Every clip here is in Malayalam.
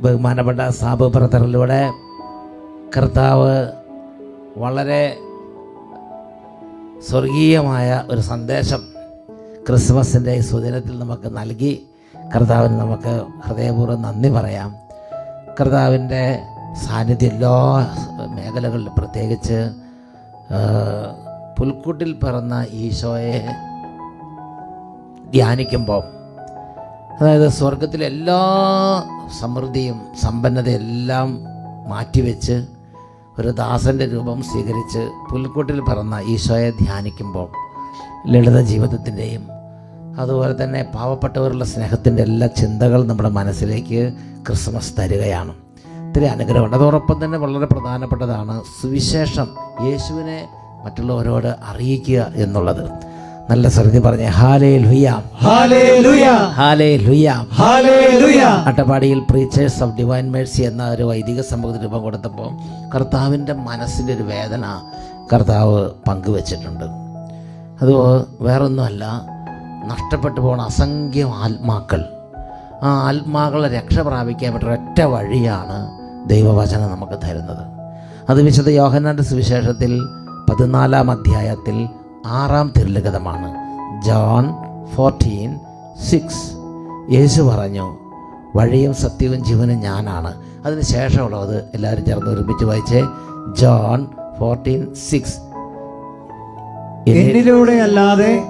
ബഹുമാനപ്പെട്ട സാബു ബ്രദറിലൂടെ കർത്താവ് വളരെ സ്വർഗീയമായ ഒരു സന്ദേശം ക്രിസ്മസിന്റെ ഈ സുദിനത്തിൽ നമുക്ക് നൽകി. കർത്താവിന് നമുക്ക് ഹൃദയപൂർവം നന്ദി പറയാം. കർത്താവിന്റെ സാന്നിധ്യം എല്ലാ മേഖലകളിലും പ്രത്യേകിച്ച് പുൽക്കൂട്ടിൽ പറന്ന ഈശോയെ ധ്യാനിക്കുമ്പോൾ അതായത് സ്വർഗത്തിലെ എല്ലാ സമൃദ്ധിയും സമ്പന്നതയെല്ലാം മാറ്റിവെച്ച് ഒരു ദാസന്റെ രൂപം സ്വീകരിച്ച് പുൽക്കൂട്ടിൽ പറന്ന ഈശോയെ ധ്യാനിക്കുമ്പോൾ ലളിത ജീവിതത്തിന്റെയും അതുപോലെ തന്നെ പാവപ്പെട്ടവരുള്ള സ്നേഹത്തിന്റെ എല്ലാ ചിന്തകൾ നമ്മുടെ മനസ്സിലേക്ക് ക്രിസ്മസ് തരികയാണ്. ഒത്തിരി അനുഗ്രഹമുണ്ട്. അതോടൊപ്പം തന്നെ വളരെ പ്രധാനപ്പെട്ടതാണ് സുവിശേഷം. യേശുവിനെ മറ്റുള്ളവരോട് അറിയിക്കുക എന്നുള്ളത്. നല്ല ശ്രദ്ധ പറഞ്ഞേ ഹാലേ ലുയാം ഹാലേ ലുയാം അട്ടപ്പാടിയിൽ പ്രീച്ചേഴ്സ് ഓഫ് ഡിവൈൻ മേഴ്സി എന്ന ഒരു വൈദിക സമൂഹത്തിന് രൂപം കൊടുത്തപ്പോൾ കർത്താവിന്റെ മനസ്സിന്റെ ഒരു വേദന കർത്താവ് പങ്കുവച്ചിട്ടുണ്ട്. അത് വേറൊന്നുമല്ല നഷ്ടപ്പെട്ടു പോകുന്ന അസംഖ്യം ആത്മാക്കൾ. ആ ആത്മാക്കളെ രക്ഷ പ്രാപിക്കാൻ പറ്റുന്ന ഒറ്റ വഴിയാണ് ദൈവവചനം നമുക്ക് തരുന്നത്. അത് വിശുദ്ധ യോഹനാന്റെ സുവിശേഷത്തിൽ പതിനാലാം അധ്യായത്തിൽ ആറാം തിരുലിഖിതമാണ്. John fourteen six. യേശു പറഞ്ഞു വഴിയും സത്യവും ജീവനും ഞാനാണ്. അതിന് ശേഷമുള്ളത് എല്ലാവരും ചേർന്ന് ഒരുമിച്ച് വായിച്ചേ. John fourteen six. എന്നിലൂടെ അല്ലാതെ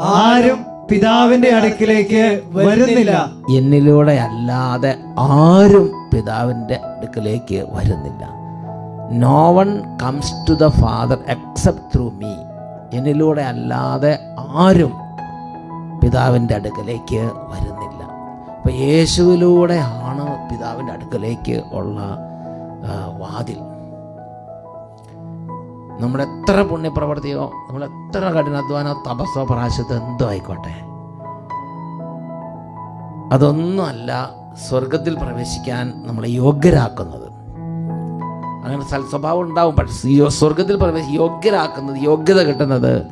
ആരും പിതാവിന്റെ അടുക്കിലേക്ക് വരുന്നില്ല. എന്നിലൂടെ അല്ലാതെ ആരും പിതാവിന്റെ അടുക്കലേക്ക് വരുന്നില്ല. No one comes to the father except through me എന്നിലൂടെ അല്ലാതെ ആരും പിതാവിന്റെ അടുക്കലേക്ക് വരുന്നില്ല. അപ്പോൾ യേശുവിലൂടെ ആണ് പിതാവിന്റെ അടുക്കലേക്ക് ഉള്ള വാതിൽ. നമ്മൾ എത്ര പുണ്യപ്രവർത്തിയോ നമ്മൾ എത്ര കഠിനാധ്വാനോ തപസ്സോ പ്രാശത്തോ എന്തോ ആയിക്കോട്ടെ. അതൊന്നുമല്ല സ്വർഗത്തിൽ പ്രവേശിക്കാൻ നമ്മളെ യോഗ്യരാക്കുന്നത്. അങ്ങനെ സ്വഭാവം ഉണ്ടാവും പക്ഷേ സ്വർഗത്തിൽ പ്രവേശി യോഗ്യരാക്കുന്നത് യോഗ്യത കിട്ടുന്നത്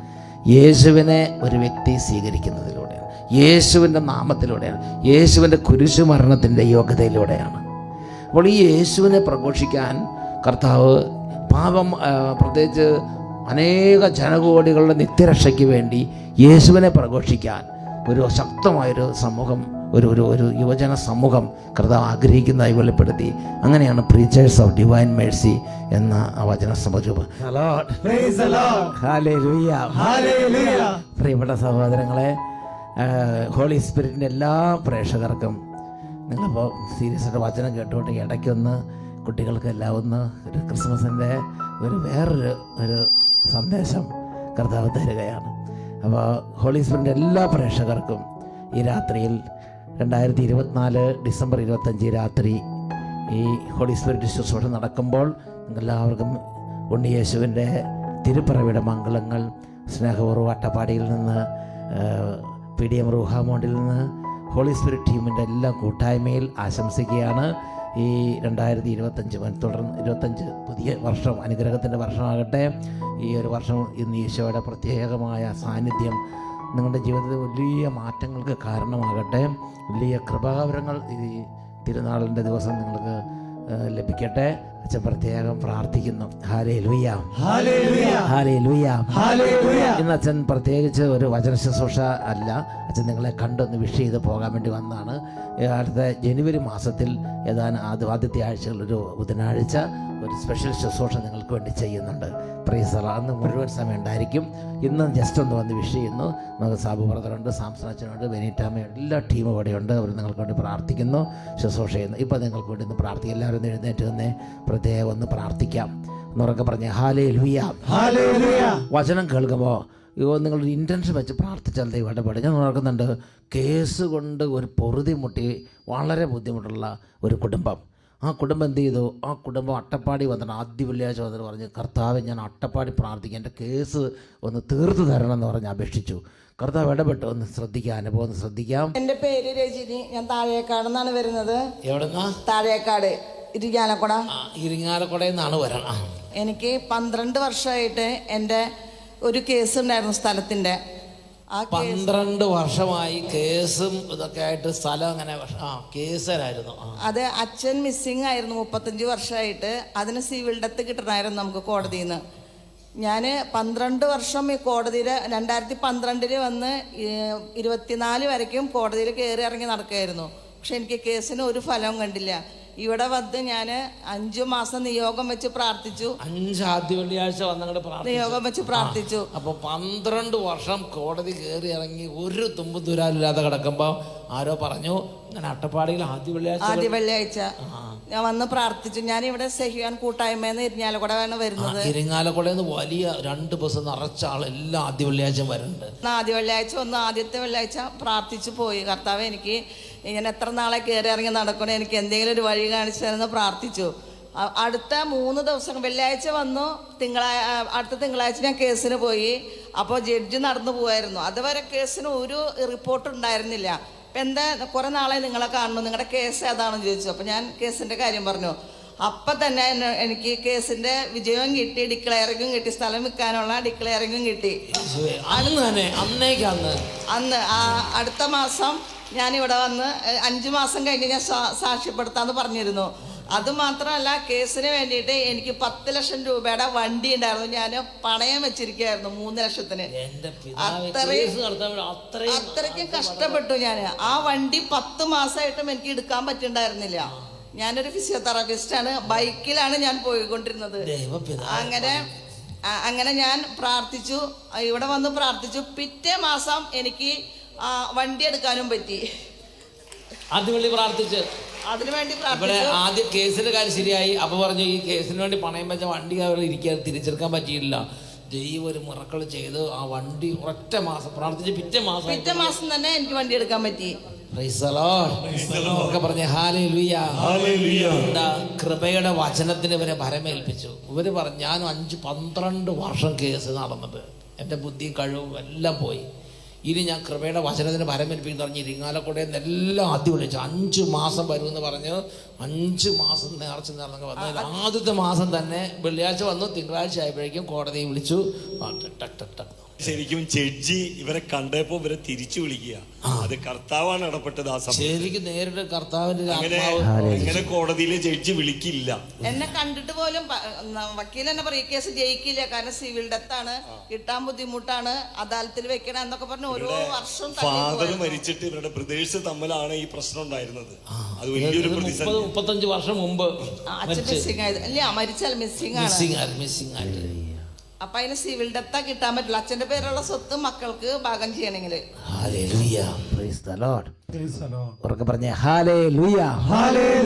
യേശുവിനെ ഒരു വ്യക്തി സ്വീകരിക്കുന്നതിലൂടെയാണ്. യേശുവിന്റെ നാമത്തിലൂടെയാണ്. യേശുവിന്റെ കുരിശു മരണത്തിന്റെ യോഗ്യതയിലൂടെയാണ്. അപ്പോൾ ഈ യേശുവിനെ പ്രഘോഷിക്കാൻ കർത്താവ് പാപം പ്രത്യേകിച്ച് അനേക ജനകോടികളുടെ നിത്യരക്ഷയ്ക്ക് വേണ്ടി യേശുവിനെ പ്രഘോഷിക്കാൻ ഒരു ശക്തമായൊരു സമൂഹം ഒരു ഒരു ഒരു യുവജന സമൂഹം കർത്താവ് ആഗ്രഹിക്കുന്നതായി വെളിപ്പെടുത്തി. അങ്ങനെയാണ് പ്രീച്ചേഴ്സ് ഓഫ് ഡിവൈൻ മേഴ്സി എന്ന വചന സമരൂപം പ്രിയപ്പെട്ട സഹോദരങ്ങളെ ഹോളി സ്പിരിറ്റിന്റെ എല്ലാ പ്രേക്ഷകർക്കും നിങ്ങളിപ്പോൾ സീരിയസ് ആയിട്ട് വചനം കേട്ടുകൊണ്ട് ഇടയ്ക്കൊന്ന് കുട്ടികൾക്ക് എല്ലാം ഒന്ന് ഒരു ക്രിസ്മസിന്റെ ഒരു വേറൊരു ഒരു സന്ദേശം കർത്താവ് തരികയാണ്. അപ്പോൾ ഹോളി സ്പിരിന്റെ എല്ലാ പ്രേക്ഷകർക്കും ഈ രാത്രിയിൽ രണ്ടായിരത്തി ഇരുപത്തിനാല് ഡിസംബർ ഇരുപത്തഞ്ച് രാത്രി ഈ ഹോളി സ്പിരിറ്റ് ശുശ്രൂഷ നടക്കുമ്പോൾ എല്ലാവർക്കും ഉണ്ണിയേശുവിന്റെ തിരുപ്പിറവിയുടെ മംഗളങ്ങൾ സ്നേഹപൂർവ അട്ടപ്പാടിയിൽ നിന്ന് പി ഡി എം റൂഹാമോണ്ടിൽ നിന്ന് ഹോളി സ്പിരിറ്റ് ടീമിന്റെ എല്ലാ കൂട്ടായ്മയിൽ ആശംസിക്കുകയാണ്. ഈ രണ്ടായിരത്തി ഇരുപത്തഞ്ച് തുടർന്ന് ഇരുപത്തഞ്ച് പുതിയ വർഷം അനുഗ്രഹത്തിന്റെ വർഷമാകട്ടെ. ഈ ഒരു വർഷം ഇന്ന് ഈശോയുടെ പ്രത്യേകമായ സാന്നിധ്യം നിങ്ങളുടെ ജീവിതത്തിൽ വലിയ മാറ്റങ്ങൾക്ക് കാരണമാകട്ടെ. വലിയ കൃപാവരങ്ങൾ ഈ തിരുനാളിന്റെ ദിവസം നിങ്ങൾക്ക് ലഭിക്കട്ടെ. അച്ഛൻ പ്രത്യേകം പ്രാർത്ഥിക്കുന്നു. ഹാലേ ലുയ ഹാലേ ലുയ ഇന്ന് അച്ഛൻ പ്രത്യേകിച്ച് ഒരു വചന ശുശ്രൂഷ അല്ല. അച്ഛൻ നിങ്ങളെ കണ്ടൊന്ന് വിഷ് ചെയ്ത് പോകാൻ വേണ്ടി വന്നതാണ്. അടുത്ത ജനുവരി മാസത്തിൽ ഏതാനും ആദ്യ ആദ്യത്തെ ആഴ്ചകളിൽ ഒരു ബുധനാഴ്ച ഒരു സ്പെഷ്യൽ ശുശ്രൂഷ നിങ്ങൾക്ക് വേണ്ടി ചെയ്യുന്നുണ്ട്. പ്രീസർ അന്ന് മുഴുവൻ സമയം ഉണ്ടായിരിക്കും. ഇന്ന് ജസ്റ്റ് ഒന്ന് വന്ന് വിഷ് ചെയ്യുന്നു. നമുക്ക് സാബു ബ്രദറുണ്ട് സാംസൺ അച്ഛനുണ്ട് ബെനീറ്റാമ്മയുണ്ട് എല്ലാ ടീമും ഇവിടെയുണ്ട് അവർ നിങ്ങൾക്ക് വേണ്ടി പ്രാർത്ഥിക്കുന്നു ശുശ്രൂഷ ചെയ്യുന്നു. ഇപ്പോൾ നിങ്ങൾക്ക് വേണ്ടി ഇന്ന് പ്രാർത്ഥിക്കും എല്ലാവരും എഴുന്നേറ്റ് തന്നെ പ്രത്യേകം ഒന്ന് പ്രാർത്ഥിക്കാം. എന്നുറക്കെ പറഞ്ഞ ഹാലേ ലുയ ഹാലേലുയ വചനം കേൾക്കുമ്പോൾ ഇപ്പോൾ നിങ്ങളൊരു ഇന്റൻഷൻ വെച്ച് പ്രാർത്ഥിച്ചാൽ ദൈവം ഇടപെടും. ഞാൻ നോക്കുന്നുണ്ട് കേസ് കൊണ്ട് ഒരു പൊറുതി മുട്ടി വളരെ ബുദ്ധിമുട്ടുള്ള ഒരു കുടുംബം. ആ കുടുംബം എന്ത് ചെയ്തു? ആ കുടുംബം അട്ടപ്പാടി വന്നിട്ട് ആദ്യ വെള്ളിയാഴ്ച വന്നിട്ട് പറഞ്ഞ് കർത്താവ് ഞാൻ അട്ടപ്പാടി പ്രാർത്ഥിക്കാം. എന്റെ കേസ് ഒന്ന് തീർത്തു തരണം എന്ന് പറഞ്ഞ് അപേക്ഷിച്ചു. കർത്താവ് ഇടപെട്ട്. ഒന്ന് ശ്രദ്ധിക്കാം അനുഭവം ഒന്ന് ശ്രദ്ധിക്കാം. എന്റെ പേര് രജനി. ഞാൻ താഴേക്കാട് നിന്നാണ് വരുന്നത്. എവിടെന്നാ? താഴേക്കാട്. ഇരിക്കാലക്കുട ഇരിങ്ങാലക്കുട എന്നാണ് വരണം എനിക്ക് പന്ത്രണ്ട് വർഷമായിട്ട് എന്റെ ഒരു കേസ് ഉണ്ടായിരുന്നു സ്ഥലത്തിന്റെ. പന്ത്രണ്ട് വർഷമായി കേസും ഇതൊക്കെ ആയിട്ട് സ്ഥലം അങ്ങനെ ആ കേസരായിരുന്നു അത് അച്ഛൻ മിസ്സിംഗ് ആയിരുന്നു മുപ്പത്തഞ്ച് വർഷമായിട്ട്. അതിന് സിവിൽ ഡെത്ത് കിട്ടണമായിരുന്നു നമുക്ക് കോടതിയിൽ നിന്ന് ഞാൻ പന്ത്രണ്ട് വർഷം ഈ കോടതിയിൽ രണ്ടായിരത്തി പന്ത്രണ്ടിൽ വന്ന് ഇരുപത്തിനാല് വരയ്ക്കും കോടതിയിൽ കയറി ഇറങ്ങി നടക്കുമായിരുന്നു പക്ഷെ എനിക്ക് കേസിന് ഒരു ഫലവും കണ്ടില്ല. ഇവിടെ വന്ന് ഞാൻ അഞ്ചു മാസം നിയോഗം വെച്ച് പ്രാർത്ഥിച്ചു. അഞ്ച് ആദ്യ വെള്ളിയാഴ്ച വന്നങ്ങോട്ട് പ്രാർത്ഥിച്ചു. നിയോഗം വെച്ച് പ്രാർത്ഥിച്ചു. അപ്പൊ പന്ത്രണ്ട് വർഷം കോടതി കയറി ഇറങ്ങി ഒരു തുമ്പും തുരാലില്ലാതെ കിടക്കുമ്പോ ആരോ പറഞ്ഞു ഞാൻ അട്ടപ്പാടിയിൽ ആദ്യ വെള്ളിയാഴ്ച ആദ്യ വെള്ളിയാഴ്ച. ഞാൻ വന്ന് പ്രാർത്ഥിച്ചു. ഞാൻ ഇവിടെ സഹിയാൻ കൂട്ടായ്മയെന്ന് ഇരിഞ്ഞാലക്കുടയാണ് വരുന്നത്. ഇരിങ്ങാലക്കുട വലിയ രണ്ട് ബസ് നിറച്ച ആളെല്ലാം ആദ്യ വെള്ളിയാഴ്ച വരുന്നുണ്ട്. ആദ്യ വെള്ളിയാഴ്ച ഒന്ന് ആദ്യത്തെ വെള്ളിയാഴ്ച പ്രാർത്ഥിച്ചു പോയി. കർത്താവ് എനിക്ക് ഇങ്ങനെ എത്ര നാളെ കയറി ഇറങ്ങി നടക്കണോ? എനിക്ക് എന്തെങ്കിലും ഒരു വഴി കാണിച്ചു തരുമെന്ന് പ്രാർത്ഥിച്ചു. അടുത്ത മൂന്ന് ദിവസം വെള്ളിയാഴ്ച വന്നു തിങ്കളാഴ്ച അടുത്ത തിങ്കളാഴ്ച ഞാൻ കേസിന് പോയി. അപ്പോൾ ജഡ്ജി നടന്നു പോവായിരുന്നു. അതുവരെ കേസിന് ഒരു റിപ്പോർട്ട് ഉണ്ടായിരുന്നില്ല. അപ്പം എന്താ കുറേ നാളെ നിങ്ങളെ കാണുന്നു. നിങ്ങളുടെ കേസ് ഏതാണെന്ന് ചോദിച്ചു. അപ്പോൾ ഞാൻ കേസിന്റെ കാര്യം പറഞ്ഞു. അപ്പം തന്നെ എനിക്ക് കേസിന്റെ വിജയവും കിട്ടി ഡിക്ലെയറിങ്ങും കിട്ടി സ്ഥലം വിൽക്കാനുള്ള ഡിക്ലയറിംഗും കിട്ടി. അന്ന് തന്നെ അന്നേക്ക് അന്ന്. അടുത്ത മാസം ഞാൻ ഇവിടെ വന്ന് അഞ്ചു മാസം കഴിഞ്ഞ് ഞാൻ സാക്ഷ്യപ്പെടുത്താന്ന് പറഞ്ഞിരുന്നു. അത് മാത്രമല്ല കേസിന് വേണ്ടിയിട്ട് എനിക്ക് പത്ത് ലക്ഷം രൂപയുടെ വണ്ടി ഉണ്ടായിരുന്നു. ഞാൻ പണയം വെച്ചിരിക്കുകയായിരുന്നു മൂന്ന് ലക്ഷത്തിന്. അത്രയും- അത്രയ്ക്കും കഷ്ടപ്പെട്ടു ഞാൻ ആ വണ്ടി പത്ത് മാസമായിട്ടും എനിക്ക് എടുക്കാൻ പറ്റുണ്ടായിരുന്നില്ല. ഞാനൊരു ഫിസിയോതെറാപ്പിസ്റ്റ് ആണ് ബൈക്കിലാണ് ഞാൻ പോയിക്കൊണ്ടിരുന്നത്. അങ്ങനെ അങ്ങനെ ഞാൻ പ്രാർത്ഥിച്ചു. ഇവിടെ വന്ന് പ്രാർത്ഥിച്ചു. പിറ്റേ മാസം എനിക്ക് വണ്ടി എടുക്കാനും പറ്റി. അതിനുവേണ്ടി പ്രാർത്ഥിച്ചു. അതിനുവേണ്ടി ഇവിടെ ആദ്യം കേസിന്റെ കാര്യം ശരിയായി. അപ്പൊ പറഞ്ഞു ഈ കേസിന് വേണ്ടി പണയം വെച്ച വണ്ടി അവർ ഇരിക്കാൻ തിരിച്ചെടുക്കാൻ പറ്റിയില്ല. ദൈവം ഒരു മുറക്കൾ ചെയ്ത് ആ വണ്ടി ഒറ്റ മാസം പ്രാർത്ഥിച്ച് പിറ്റേ മാസം പിറ്റേ മാസം തന്നെ എനിക്ക് വണ്ടി എടുക്കാൻ പറ്റി. ഒക്കെ പറഞ്ഞ്. എന്താ കൃപയുടെ വചനത്തിന് ഇവരെ ഭരമേൽപ്പിച്ചു. ഇവർ പറഞ്ഞു ഞാൻ അഞ്ച് പന്ത്രണ്ട് വർഷം കേസ് നടന്നത്. എന്റെ ബുദ്ധി കഴിവും എല്ലാം പോയി. ഇനി ഞാൻ കൃപയുടെ വചനത്തിന് ഭരമേൽപ്പിക്കുന്നു പറഞ്ഞ് ഇരിങ്ങാലക്കുടയിൽ നിന്ന് എല്ലാം ആദ്യം വിളിച്ചു. അഞ്ച് മാസം വരുമെന്ന് പറഞ്ഞ് അഞ്ച് മാസം നേർച്ച നേർന്നൊക്കെ വന്നു. ആദ്യത്തെ മാസം തന്നെ വെള്ളിയാഴ്ച വന്നു. തിങ്കളാഴ്ച ആയപ്പോഴേക്കും കോടതിയെ വിളിച്ചു. ടക്ക് ടക് ടക് ടക് ടക്. ശരിക്കും ജഡ്ജി ഇവരെ കണ്ടപ്പോ ഇവരെ തിരിച്ചു വിളിക്കുക. അത് കർത്താവാണ് ഇടപെട്ടത് ആ സമയം ശരിക്കും നേരിട്ട് കർത്താവിന്റെ അങ്ങനെ അങ്ങനെ കോടതിയിലെ ജഡ്ജി വിളിക്കില്ല. എന്നെ കണ്ടിട്ട് പോലും പ- ന- വക്കീൽ എന്നെ പറയും ഈ കേസ് ജയിക്കില്ല കാരണം സിവിൽ ഡെത്താണ് കിട്ടാൻ ബുദ്ധിമുട്ടാണ് അദാലത്തിൽ വെക്കണം എന്നൊക്കെ പറഞ്ഞ് ഓരോ വർഷം ഫാദർ. മരിച്ചിട്ട് ഇവരുടെ ബ്രദേഴ്സ് തമ്മിലാണ് ഈ പ്രശ്നം ഉണ്ടായിരുന്നത്. അത് വലിയൊരു മുപ്പത് പ്രതിസന്ധി. മുപ്പത്തഞ്ച് വർഷം മുമ്പ് അച്ഛൻ മിസ്സിംഗ് ആയത്. അല്ലേ മരിച്ചാൽ മിസ്സിംഗ് ആണ്. മിസ്സിംഗ് ആയി മിസ്സിംഗ് ആയിട്ട്. അപ്പൊ അതിന് സിവിൽ ഡെത്താ കിട്ടാൻ പറ്റില്ല അച്ഛന്റെ പേരുള്ള സ്വത്ത് മക്കൾക്ക് ഭാഗം ചെയ്യണമെങ്കിൽ Hallelujah. Praise the Lord. ഉറക്കെ പറഞ്ഞേ ഹാലേ ലുയാ Hallelujah.